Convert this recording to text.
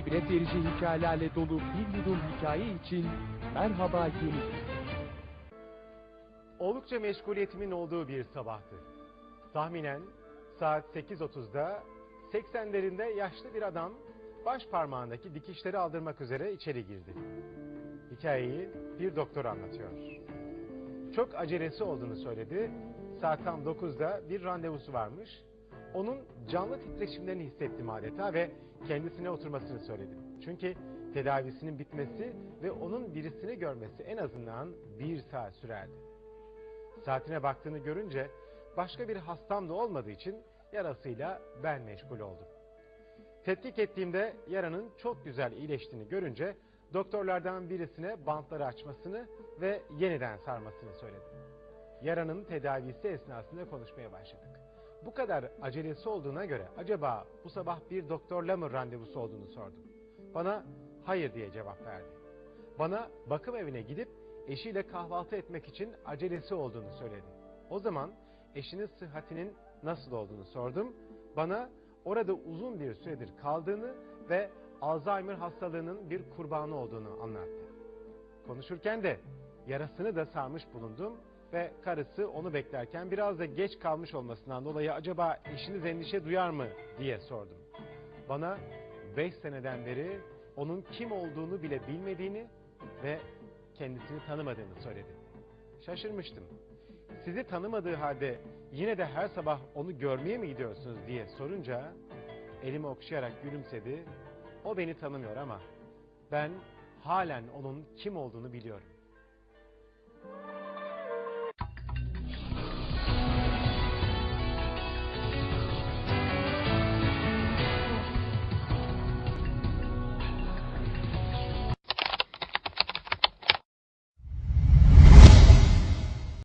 ibret verici hikayelerle dolu bir yudum hikaye için merhaba yeni. Oldukça meşguliyetimin olduğu bir sabahtı. Tahminen saat 8.30'da 80'lerinde yaşlı bir adam baş parmağındaki dikişleri aldırmak üzere içeri girdi. Hikayeyi bir doktor anlatıyor. Çok acelesi olduğunu söyledi. Saat tam 9'da bir randevusu varmış. Onun canlı titreşimlerini hissettim adeta ve kendisine oturmasını söyledim. Çünkü tedavisinin bitmesi ve onun birisini görmesi en azından bir saat sürerdi. Saatine baktığını görünce başka bir hastam da olmadığı için yarasıyla ben meşgul oldum. Tetkik ettiğimde yaranın çok güzel iyileştiğini görünce doktorlardan birisine bantları açmasını ve yeniden sarmasını söyledim. Yaranın tedavisi esnasında konuşmaya başladık. Bu kadar acelesi olduğuna göre acaba bu sabah bir doktorla mı randevusu olduğunu sordum. Bana hayır diye cevap verdi. Bana bakım evine gidip eşiyle kahvaltı etmek için acelesi olduğunu söyledi. O zaman eşinin sıhhatinin nasıl olduğunu sordum. Bana orada uzun bir süredir kaldığını ve Alzheimer hastalığının bir kurbanı olduğunu anlattı. Konuşurken de yarasını da sarmış bulundum ve karısı onu beklerken biraz da geç kalmış olmasından dolayı acaba eşiniz endişe duyar mı diye sordum. Bana 5 seneden beri onun kim olduğunu bile bilmediğini ve kendisini tanımadığını söyledi. Şaşırmıştım. Sizi tanımadığı halde yine de her sabah onu görmeye mi gidiyorsunuz diye sorunca elimi okşayarak gülümsedi. O beni tanımıyor ama ben halen onun kim olduğunu biliyorum.